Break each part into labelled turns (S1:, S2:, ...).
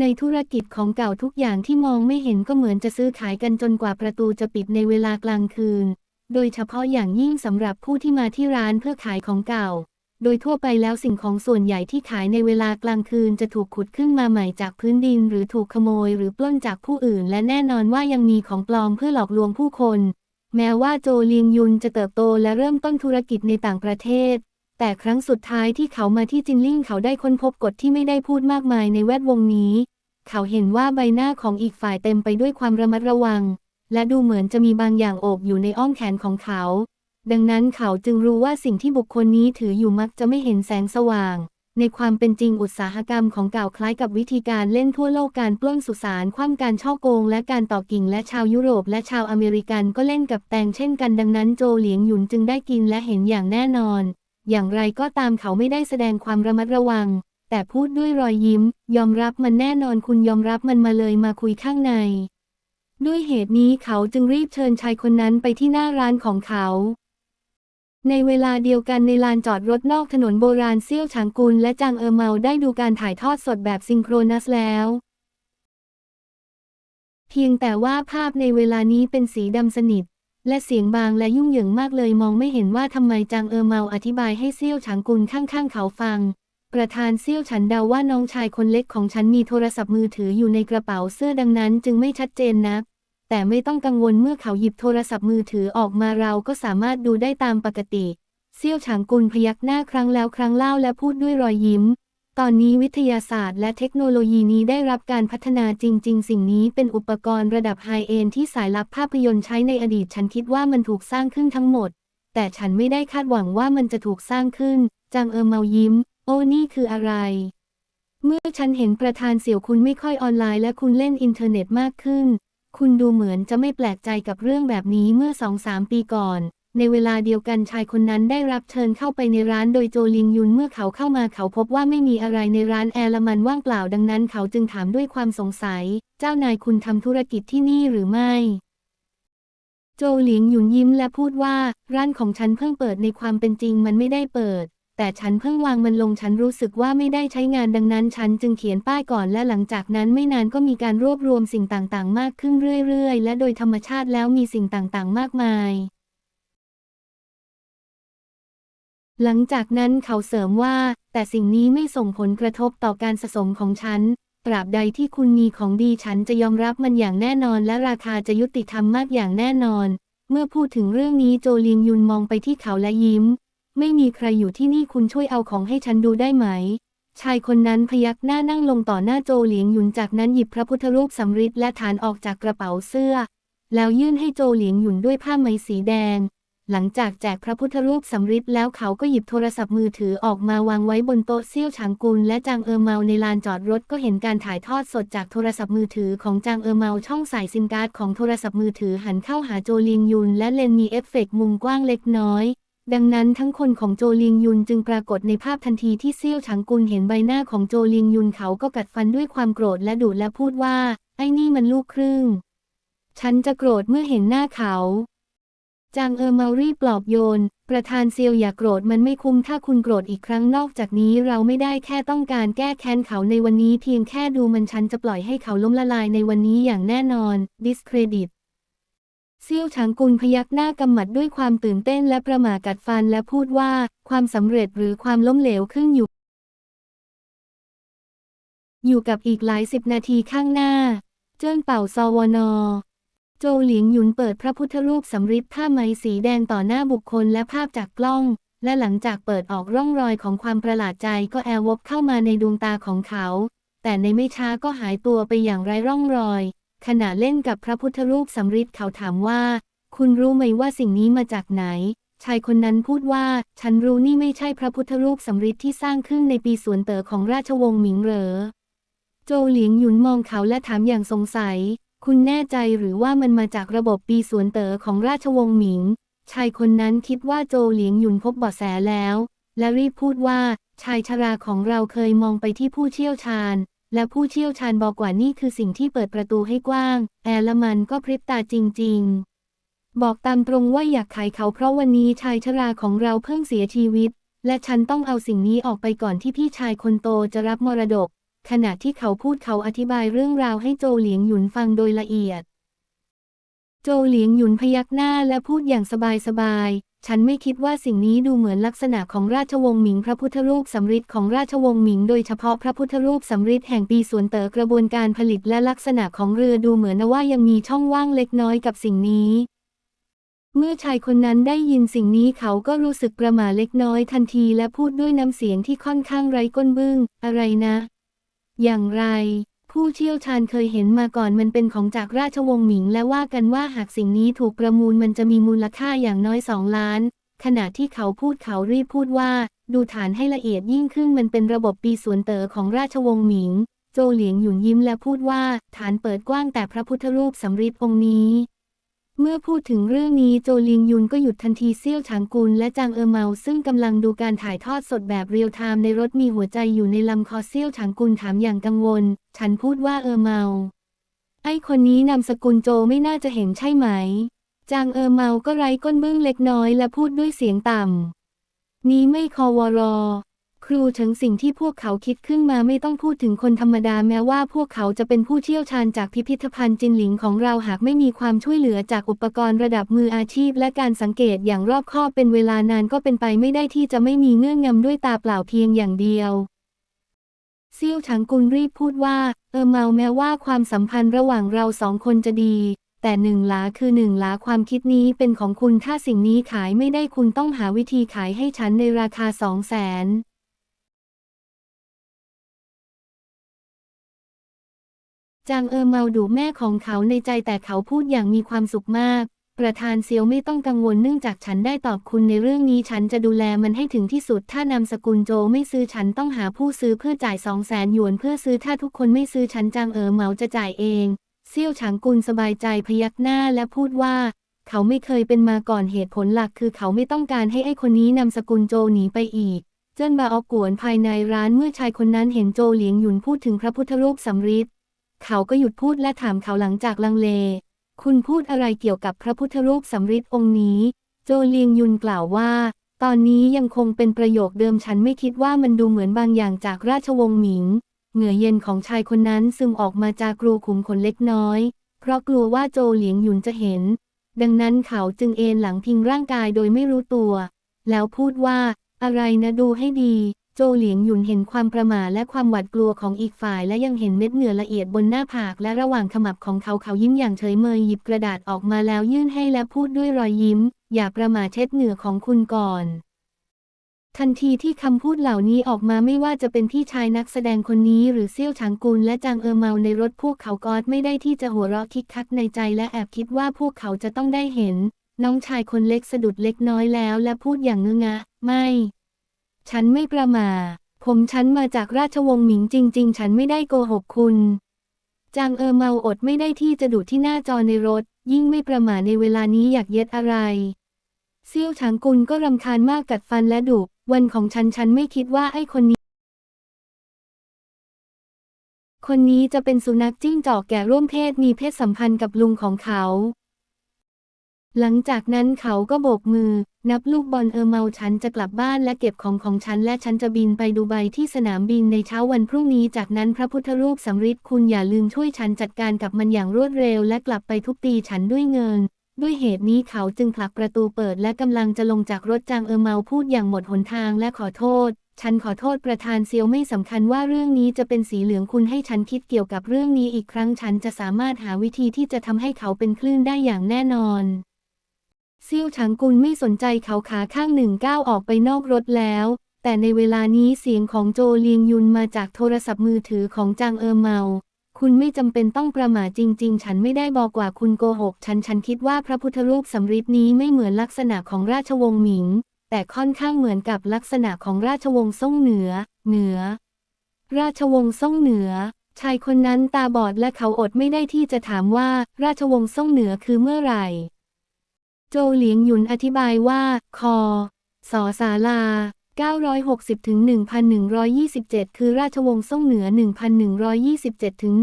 S1: ในธุรกิจของเก่าทุกอย่างที่มองไม่เห็นก็เหมือนจะซื้อขายกันจนกว่าประตูจะปิดในเวลากลางคืน โดยเฉพาะอย่างยิ่งสำหรับผู้ที่มาที่ร้านเพื่อขายของเก่า โดยทั่วไปแล้วสิ่งของส่วนใหญ่ที่ขายในเวลากลางคืนจะถูกขุดขึ้นมาใหม่จากพื้นดิน หรือถูกขโมย หรือปล้นจากผู้อื่น และแน่นอนว่ายังมีของปลอมเพื่อหลอกลวงผู้คน แม้ว่าโจเลียงยุนจะเติบโตและเริ่มต้นธุรกิจในต่างประเทศแต่ครั้งสุดท้ายที่เขามาที่จินลิ่งเขาได้ค้นพบกฎที่ไม่ได้พูดมากมายในแวดวงนี้ เขาเห็นว่าใบหน้าของอีกฝ่ายเต็มไปด้วยความระมัดระวัง และดูเหมือนจะมีบางอย่างโอบอยู่ในอ้อมแขนของเขา ดังนั้นเขาจึงรู้ว่าสิ่งที่บุคคลนี้ถืออยู่มักจะไม่เห็นแสงสว่าง ในความเป็นจริงอุตสาหกรรมของเก่าคล้ายกับวิธีการเล่นทั่วโลกการปล้นสุสานคว่ำการช่อโกง และการต่อกิ่งและชาวยุโรป และชาวอเมริกันก็เล่นกับแตงเช่นกันดังนั้นโจเหลียงหยุนจึงได้กินและเห็นอย่างแน่นอน อย่างไรก็ตามเขาไม่ได้แสดงความระมัดระวัง แต่พูดด้วยรอยยิ้ม ยอมรับมันแน่นอนคุณยอมรับมันมาเลยมาคุยข้างใน ด้วยเหตุนี้เขาจึงรีบเชิญชายคนนั้นไปที่หน้าร้านของเขา ในเวลาเดียวกันในลานจอดรถนอกถนนโบราณเซี่ยวฉางกุลและจางเออเมาได้ดูการถ่ายทอดสดแบบซิงโครนัสแล้วเพียงแต่ว่าภาพในเวลานี้เป็นสีดำสนิท และเสียงบางและยุ่งเหยิงมากเลยมองไม่เห็นว่าทำไมจางเออเมาอธิบายให้เซี่ยวฉางกุลข้างๆเขาฟัง ประธานเซี่ยวฉันเดาว่าน้องชายคนเล็กของฉันมีโทรศัพท์มือถืออยู่ในกระเป๋าเสื้อดังนั้นจึงไม่ชัดเจนนัก แต่ไม่ต้องกังวลเมื่อเขาหยิบโทรศัพท์มือถือออกมาเราก็สามารถดูได้ตามปกติ เซี่ยวฉางกุลพยักหน้าครั้งแล้วครั้งเล่าและพูดด้วยรอยยิ้ม ตอนนี้วิทยาศาสตร์และเทคโนโลยีนี้ได้รับการพัฒนาจริง ๆ สิ่งนี้เป็นอุปกรณ์ระดับไฮเอนที่สายลับภาพยนตร์ใช้ในอดีตฉันคิดว่ามันถูกสร้างขึ้นทั้งหมด แต่ฉันไม่ได้คาดหวังว่ามันจะถูกสร้างขึ้น จางเออเมายิ้ม อ้นี่คืออะไร เมื่อฉันเห็นประธานเสี่ยวคุณไม่ค่อยออนไลน์และคุณเล่นอินเทอร์เน็ตมากขึ้น คุณดูเหมือนจะไม่แปลกใจกับเรื่องแบบนี้เมื่อสองสามปีก่อน ในเวลาเดียวกันชายคนนั้นได้รับเชิญเข้าไปในร้านโดยโจลิงยุนเมื่อเขาเข้ามาเขาพบว่าไม่มีอะไรในร้านแอร์ละมันว่างเปล่าดังนั้นเขาจึงถามด้วยความสงสัย เจ้านายคุณทำธุรกิจที่นี่หรือไม่โจหลิงหยุนยิ้มและพูดว่า ร้านของฉันเพิ่งเปิดในความเป็นจริงมันไม่ได้เปิด แต่ฉันเพิ่งวางมันลงฉันรู้สึกว่าไม่ได้ใช้งานดังนั้น ฉันจึงเขียนป้ายก่อนและหลังจากนั้นไม่นานก็มีการรวบรวมสิ่งต่างๆ มากขึ้นเรื่อยๆ และโดยธรรมชาติแล้วมีสิ่งต่างๆ มากมาย หลังจากนั้นเขาเสริมว่า แต่สิ่งนี้ไม่ส่งผลกระทบต่อการสะสมของฉันตราบใดที่คุณมีของดีฉันจะยอมรับมันอย่างแน่นอน และราคาจะยุติธรรมมากอย่างแน่นอน เมื่อพูดถึงเรื่องนี้โจเลียงยุนมองไปที่เขาและยิ้ม ไม่มีใครอยู่ที่นี่คุณช่วยเอาของให้ฉันดูได้ไหม ชายคนนั้นพยักหน้านั่งลงต่อหน้าโจเหลียงหยุนจากนั้นหยิบพระพุทธรูปสำริดและฐานออกจากกระเป๋าเสื้อ แล้วยื่นให้โจเหลียงหยุนด้วยผ้าไหมสีแดง หลังจากแจกพระพุทธรูปสำริดแล้วเขาก็หยิบโทรศัพท์มือถือออกมาวางไว้บนโต๊ะเซี่ยวฉางกุลและจางเออเมาในลานจอดรถก็เห็นการถ่ายทอดสดจากโทรศัพท์มือถือของจางเออเมาช่องสายซิมการ์ดของโทรศัพท์มือถือหันเข้าหาโจเลียงยุนและเลนมีเอฟเฟกต์มุมกว้างเล็กน้อย ดังนั้นทั้งคนของโจเลียงยุนจึงปรากฏในภาพทันทีที่เซี่ยวฉางกุลเห็นใบหน้าของโจเลียงยุนเขาก็กัดฟันด้วยความโกรธและดุและพูดว่า ไอ้นี่มันลูกครึ่ง ฉันจะโกรธเมื่อเห็นหน้าเขา จางเออเมารีปลอบโยน ประธานเซียวอย่าโกรธมันไม่คุ้มถ้าคุณโกรธอีกครั้งนอกจากนี้เราไม่ได้แค่ต้องการแก้แค้นเขาในวันนี้เพียงแค่ดูมันฉันจะปล่อยให้เขาล้มละลายในวันนี้อย่างแน่นอน discredit เซี่ยวฉางกุลพยักหน้ากำหมัดด้วยความตื่นเต้นและประหม่ากัดฟันและพูดว่า ความสำเร็จหรือความล้มเหลวขึ้นอยู่ อยู่กับอีกหลายสิบนาทีข้างหน้า เจิ้นเป่าซอวนอโจหลิงหยุนเปิดพระพุทธรูปสำริดผ้าไหมสีแดงต่อหน้าบุคคลและภาพจากกล้อง และหลังจากเปิดออกร่องรอยของความประหลาดใจก็แอร์วบเข้ามาในดวงตาของเขา แต่ในไม่ช้าก็หายตัวไปอย่างไร้ร่องรอย ขณะเล่นกับพระพุทธรูปสำริดเขาถามว่า คุณรู้ไหมว่าสิ่งนี้มาจากไหน ชายคนนั้นพูดว่า ฉันรู้นี่ไม่ใช่พระพุทธรูปสำริดที่สร้างขึ้นในปีสวนเต๋อของราชวงศ์หมิงเหรอ โจหลิงหยุนมองเขาและถามอย่างสงสัย คุณแน่ใจหรือว่ามันมาจากระบบปีสวนเต๋อของราชวงศ์หมิง ชายคนนั้นคิดว่าโจหลิงหยุนพบเบาะแสแล้ว และรีบพูดว่า ชายชราของเราเคยมองไปที่ผู้เชี่ยวชาญ และผู้เชี่ยวชาญบอกว่านี่คือสิ่งที่เปิดประตูให้กว้าง แอลมันก็พริบตาจริง ๆ บอกตามตรงว่าอยากขายเขาเพราะวันนี้ชายชราของเราเพิ่งเสียชีวิต และฉันต้องเอาสิ่งนี้ออกไปก่อนที่พี่ชายคนโตจะรับมรดก ขณะที่เขาพูดเขาอธิบายเรื่องราวให้โจเหลียงหยุนฟังโดยละเอียด โจเหลียงหยุนพยักหน้าและพูดอย่างสบายๆ ฉันไม่คิดว่าสิ่งนี้ดูเหมือนลักษณะของราชวงศ์หมิงพระพุทธรูปสำริดของราชวงศ์หมิงโดยเฉพาะพระพุทธรูปสำริดแห่งปีสวนเต๋อกระบวนการผลิตและลักษณะของเรือดูเหมือนว่ายังมีช่องว่างเล็กน้อยกับสิ่งนี้ เมื่อชายคนนั้นได้ยินสิ่งนี้เขาก็รู้สึกประหม่าเล็กน้อยทันทีและพูดด้วยน้ำเสียงที่ค่อนข้างไร้ก้นบึ้ง อะไรนะ อย่างไร ผู้เชี่ยวชาญเคยเห็นมาก่อนมันเป็นของจากราชวงศ์หมิง และว่ากันว่าหากสิ่งนี้ถูกประมูลมันจะมีมูลค่าอย่างน้อยสองล้าน ขณะที่เขาพูดเขารีบพูดว่า ดูฐานให้ละเอียดยิ่งขึ้นมันเป็นระบบปีสวนเต๋อของราชวงศ์หมิง โจเหลียงหยุนยิ้มและพูดว่า ฐานเปิดกว้างแต่พระพุทธรูปสำริดองค์นี้ เมื่อพูดถึงเรื่องนี้โจลิงยุนก็หยุดทันทีเซี่ยวฉางกุลและจางเออเมาซึ่งกำลังดูการถ่ายทอดสดแบบเรียลไทม์ในรถมีหัวใจอยู่ในลำคอเซี่ยวฉางกุลถามอย่างกังวล ฉันพูดว่าเออเมา ไอคนนี้นามสกุลโจไม่น่าจะเห็นใช่ไหม จางเออเมาก็ไร้ก้นบึ้งเล็กน้อยและพูดด้วยเสียงต่ำนี้ไม่คอวรอ ครูถึงสิ่งที่พวกเขาคิดขึ้นมาไม่ต้องพูดถึงคนธรรมดาแม้ว่าพวกเขาจะเป็นผู้เชี่ยวชาญจากพิพิธภัณฑ์จินหลิงของเราหากไม่มีความช่วยเหลือจากอุปกรณ์ระดับมืออาชีพ และการสังเกตอย่างรอบคอบเป็นเวลานานก็เป็นไปไม่ได้ที่จะไม่มีเงื่อนงำด้วยตาเปล่าเพียงอย่างเดียวเซี่ยวฉางกุลรีบพูดว่า เออเมาแม้ว่าความสัมพันธ์ระหว่างเราสองคนจะดี แต่หนึ่งหลาคือหนึ่งหลาความคิดนี้เป็นของคุณถ้าสิ่งนี้ขายไม่ได้คุณต้องหาวิธีขายให้ฉันในราคาสองแสน จางเออเมาดูแม่ของเขาในใจแต่เขาพูดอย่างมีความสุขมาก ประธานเซียวไม่ต้องกังวลเนื่องจากฉันได้ตอบคุณในเรื่องนี้ฉันจะดูแลมันให้ถึงที่สุด ถ้านามสกุลโจไม่ซื้อฉันต้องหาผู้ซื้อเพื่อจ่ายสองแสนหยวนเพื่อซื้อถ้าทุกคนไม่ซื้อฉันจางเออเมาจะจ่ายเอง เซี่ยวฉางกุลสบายใจพยักหน้าและพูดว่า เขาไม่เคยเป็นมาก่อนเหตุผลหลักคือเขาไม่ต้องการให้ไอ้คนนี้นามสกุลโจหนีไปอีก เจิ้นบาออกกวนภายในร้านเมื่อชายคนนั้นเห็นโจเหลียงหยุนพูดถึงพระพุทธรูปสำริด เขาก็หยุดพูดและถามเขาหลังจากลังเล คุณพูดอะไรเกี่ยวกับพระพุทธรูปสำริดองค์นี้ โจเลียงยุนกล่าวว่า ตอนนี้ยังคงเป็นประโยคเดิมฉันไม่คิดว่ามันดูเหมือนบางอย่างจากราชวงศ์หมิง เหงื่อเย็นของชายคนนั้นซึมออกมาจากกรูขุมขนเล็กน้อย เพราะกลัวว่าโจเหลียงหยุนจะเห็น ดังนั้นเขาจึงเอนหลังพิงร่างกายโดยไม่รู้ตัว แล้วพูดว่า อะไรนะดูให้ดี จเหลียงหยุนเห็นความประหม่าและความหวาดกลัวของอีกฝ่าย และยังเห็นเม็ดเหงื่อละเอียดบนหน้าผากและระหว่างขมับของเขาเขายิ้มอย่างเฉยเมยหยิบกระดาษออกมาแล้วยื่นให้และพูดด้วยรอยยิ้ม อย่าประหม่าเช็ดเหงื่อของคุณก่อน ทันทีที่คำพูดเหล่านี้ออกมาไม่ว่าจะเป็นพี่ชายนักแสดงคนนี้ หรือเซี่ยวฉางกุลและจางเออเมาในรถพวกเขากอดไม่ได้ที่จะหัวเราะคิกคักในใจและแอบคิดว่าพวกเขาจะต้องได้เห็น น้องชายคนเล็กสะดุดเล็กน้อยแล้ว และพูดอย่างเงื้องะไม่ ฉันไม่ประมา ผมฉันมาจากราชวงศ์หมิงจริง ๆ ฉันไม่ได้โกหกคุณจางเออเมาอดไม่ได้ที่จะดูที่หน้าจอในรถ ยิ่งไม่ประมาในเวลานี้อยากเย็ดอะไรเซี่ยวฉางกุลก็รำคาญมากกัดฟันและดุวันของฉันฉันไม่คิดว่าไอ้คนนี้ คนนี้จะเป็นสุนัขจิ้งจอกแก่ร่วมเพศมีเพศสัมพันธ์กับลุงของเขา หลังจากนั้นเขาก็โบกมือ นับลูกบอลเออเมาฉันจะกลับบ้านและเก็บของของฉันและฉันจะบินไปดูไบที่สนามบินในเช้าวันพรุ่งนี้ จากนั้นพระพุทธรูปสำริดคุณอย่าลืมช่วยฉันจัดการกับมันอย่างรวดเร็ว และกลับไปทุบตีฉันด้วยเงิน ด้วยเหตุนี้เขาจึงผลักประตูเปิดและกำลังจะลงจากรถจางเออเมาพูดอย่างหมดหนทางและขอโทษ ฉันขอโทษประธานเซียวไม่สำคัญว่าเรื่องนี้จะเป็นสีเหลืองคุณให้ฉันคิดเกี่ยวกับเรื่องนี้อีกครั้งฉันจะสามารถหาวิธีที่จะทำให้เขาเป็นคลื่นได้อย่างแน่นอน เซี่ยวฉางกุลไม่สนใจเขาขาข้างหนึ่งก้าวออกไปนอกรถแล้ว แต่ในเวลานี้เสียงของโจเลียงยุนมาจากโทรศัพท์มือถือของจางเออเมา คุณไม่จำเป็นต้องประมาทจริง ๆ ฉันไม่ได้บอกว่าคุณโกหก ฉันฉันคิดว่าพระพุทธรูปสำริดนี้ไม่เหมือนลักษณะของราชวงศ์หมิง แต่ค่อนข้างเหมือนกับลักษณะของราชวงศ์ซ่งเหนือ เหนือ ราชวงศ์ซ่งเหนือชายคนนั้นตาบอดและเขาอดไม่ได้ที่จะถามว่าราชวงศ์ซ่งเหนือคือเมื่อไหร่ โจเหลียงหยุนอธิบายว่า คอสอสาลา 960ถึง1,127 คือราชวงศ์ซ่งเหนือ 1,127ถึง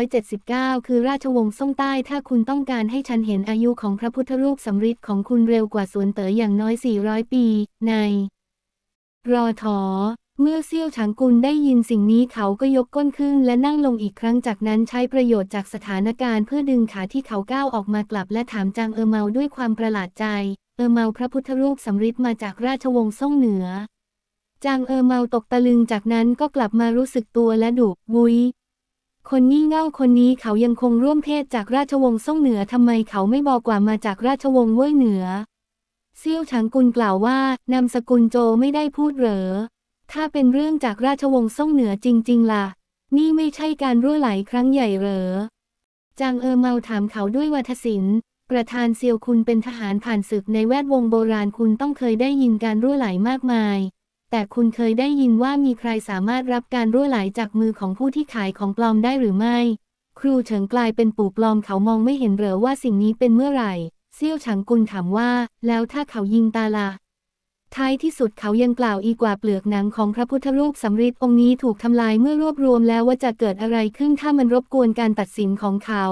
S1: 1,279 คือราชวงศ์ซ่งใต้ ถ้าคุณต้องการให้ฉันเห็นอายุของพระพุทธรูปสำริดของคุณเร็วกว่าสวนเต๋ออย่างน้อย 400 ปี ใน รอถอ เมื่อเซี่ยวฉางกุลได้ยินสิ่งนี้เขาก็ยกก้นขึ้นและนั่งลงอีกครั้งจากนั้นใช้ประโยชน์จากสถานการณ์เพื่อดึงขาที่เขาก้าวออกมากลับและถามจางเออเมาด้วยความประหลาดใจ เออเมาพระพุทธรูปสำริดมาจากราชวงศ์ซ่งเหนือ จางเออเมาตกตะลึงจากนั้นก็กลับมารู้สึกตัวและดุวุยคนงี่เง่าคนนี้เขายังคงร่วมเพศจากราชวงศ์ซ่งเหนือทำไมเขาไม่บอกว่ามาจากราชวงศ์เว่ยเหนือ เซี่ยวฉางกุลกล่าวว่านามสกุลโจไม่ได้พูดเหรอ ถ้าเป็นเรื่องจากราชวงศ์ซ่งเหนือจริง ๆ ล่ะ นี่ไม่ใช่การรั่วไหลครั้งใหญ่เหรอ จางเออเมาถามเขาด้วยวัฒศิลป์ประธานเซียวคุณเป็นทหารผ่านศึกในแวดวงโบราณคุณต้องเคยได้ยินการรั่วไหลมากมาย แต่คุณเคยได้ยินว่ามีใครสามารถรับการรั่วไหลจากมือของผู้ที่ขายของปลอมได้หรือไม่ ครูเฉิงกลายเป็นปู่ปลอมเขามองไม่เห็นเหรอว่าสิ่งนี้เป็นเมื่อไหร่ เซี่ยวฉางกุลถามว่า แล้วถ้าเขายิงตาละ ท้ายที่สุดเขายังกล่าวอีกว่าเปลือกหนังของพระพุทธรูปสำริดองค์นี้ถูกทำลายเมื่อรวบรวมแล้วว่าจะเกิดอะไรขึ้นถ้ามันรบกวนการตัดสินของเขา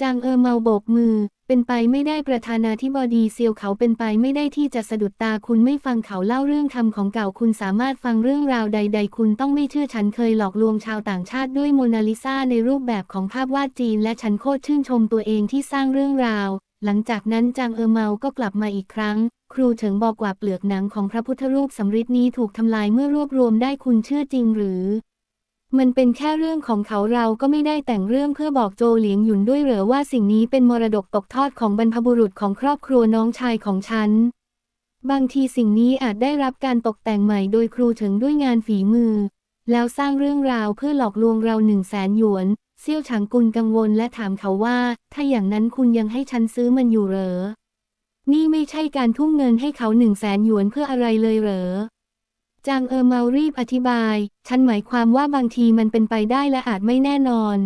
S1: จางเออเมาโบกมือ เป็นไปไม่ได้ประธานาธิบดีเซียวเขาเป็นไปไม่ได้ที่จะสะดุดตาคุณไม่ฟังเขาเล่าเรื่องทำของเก่าคุณสามารถฟังเรื่องราวใด ๆ คุณต้องไม่เชื่อฉันเคยหลอกลวงชาวต่างชาติด้วยโมนาลิซาในรูปแบบของภาพวาดจีน และฉันโคตรชื่นชมตัวเองที่สร้างเรื่องราว หลังจากนั้นจางเออเมาก็กลับมาอีกครั้ง ครูเฉิงบอกว่าเปลือกหนังของพระพุทธรูปสำริดนี้ถูกทำลายเมื่อรวบรวมได้คุณเชื่อจริงหรือ มันเป็นแค่เรื่องของเขาเราก็ไม่ได้แต่งเรื่องเพื่อบอกโจเหลียงหยุนด้วยเหรอว่าสิ่งนี้เป็นมรดกตกทอดของบรรพบุรุษของครอบครัวน้องชายของฉัน บางทีสิ่งนี้อาจได้รับการตกแต่งใหม่โดยครูเฉิงด้วยงานฝีมือ แล้วสร้างเรื่องราวเพื่อหลอกลวงเราหนึ่งแสนหยวน เซี่ยวฉางกุลกังวลและถามเขาว่า ถ้าอย่างนั้นคุณยังให้ฉันซื้อมันอยู่เหรอ นี่ไม่ใช่การทุ่มเงินให้เขาหนึ่งแสนหยวนเพื่ออะไรเลยเหรอ จางเออเมารีบอธิบาย ฉันหมายความว่าบางทีมันเป็นไปได้และอาจไม่แน่นอน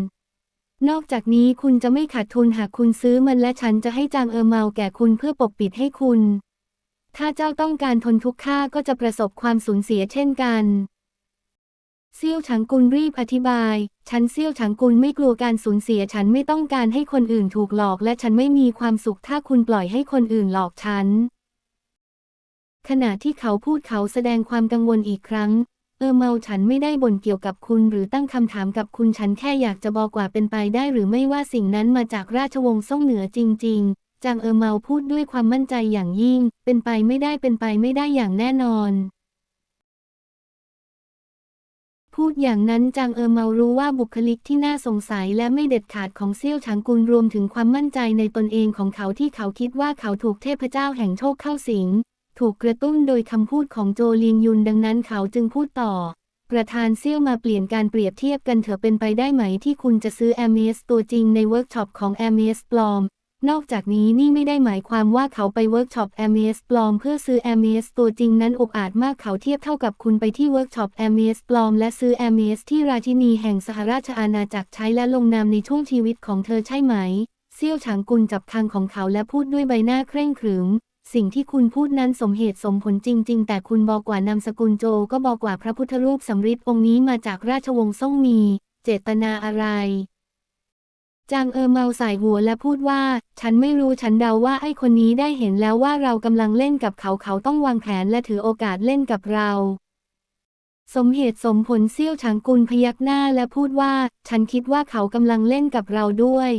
S1: นอกจากนี้คุณจะไม่ขาดทุนหากคุณซื้อมันและฉันจะให้จางเออเมาแก่คุณเพื่อปกปิดให้คุณ ถ้าเจ้าต้องการทนทุกข์ข้าก็จะประสบความสูญเสียเช่นกัน เซี่ยวฉางกุลรีบอธิบาย ฉันเซี่ยวฉางกุลไม่กลัวการสูญเสียฉันไม่ต้องการให้คนอื่นถูกหลอก และฉันไม่มีความสุขถ้าคุณปล่อยให้คนอื่นหลอกฉัน ขณะที่เขาพูดเขาแสดงความกังวลอีกครั้ง เออเมาฉันไม่ได้บ่นเกี่ยวกับคุณหรือตั้งคำถามกับคุณฉันแค่อยากจะบอกว่าเป็นไปได้หรือไม่ว่าสิ่งนั้นมาจากราชวงศ์ซ่งเหนือจริง ๆ จางเออเมาพูดด้วยความมั่นใจอย่างยิ่ง เป็นไปไม่ได้เป็นไปไม่ได้อย่างแน่นอน พูดอย่างนั้นจางเออเมารู้ว่าบุคลิกที่น่าสงสัยและไม่เด็ดขาดของเซี่ยวฉางกุลรวมถึงความมั่นใจในตนเองของเขาที่เขาคิดว่าเขาถูกเทพเจ้าแห่งโชคเข้าสิง ถูกกระตุ้นโดยคำพูดของโจลิงยุนดังนั้นเขาจึงพูดต่อ ประธานเซี่ยวมาเปลี่ยนการเปรียบเทียบกันเถอะเป็นไปได้ไหมที่คุณจะซื้อแอมเมสตัวจริงในเวิร์กช็อปของแอมเมสปลอม นอกจากนี้นี่ไม่ได้หมายความว่าเขาไปเวิร์กช็อปแอมเมสปลอมเพื่อซื้อแอมเมสตัวจริงนั้นอกอาจมากเขาเทียบเท่ากับคุณไปที่เวิร์กช็อปแอมเมสปลอมและซื้อแอมเมสที่ราชินีแห่งสหราชอาณาจักรใช้และลงนามในช่วงชีวิตของเธอใช่ไหม เซี่ยวฉางกุลจับคางของเขาและพูดด้วยใบหน้าเคร่งขรึม สิ่งที่คุณพูดนั้นสมเหตุสมผลจริง ๆ แต่คุณบอกว่านามสกุลโจก็บอกว่าพระพุทธรูปสำริดองค์นี้มาจากราชวงศ์ซ่งมี เจตนาอะไร จางเออเมาสายหัวและพูดว่า ฉันไม่รู้ฉันเดาว่าไอ้คนนี้ได้เห็นแล้วว่าเรากำลังเล่นกับเขาเขาต้องวางแผนและถือโอกาสเล่นกับเรา สมเหตุสมผลเซี่ยวฉางกุลพยักหน้าและพูดว่า ฉันคิดว่าเขากำลังเล่นกับเราด้วย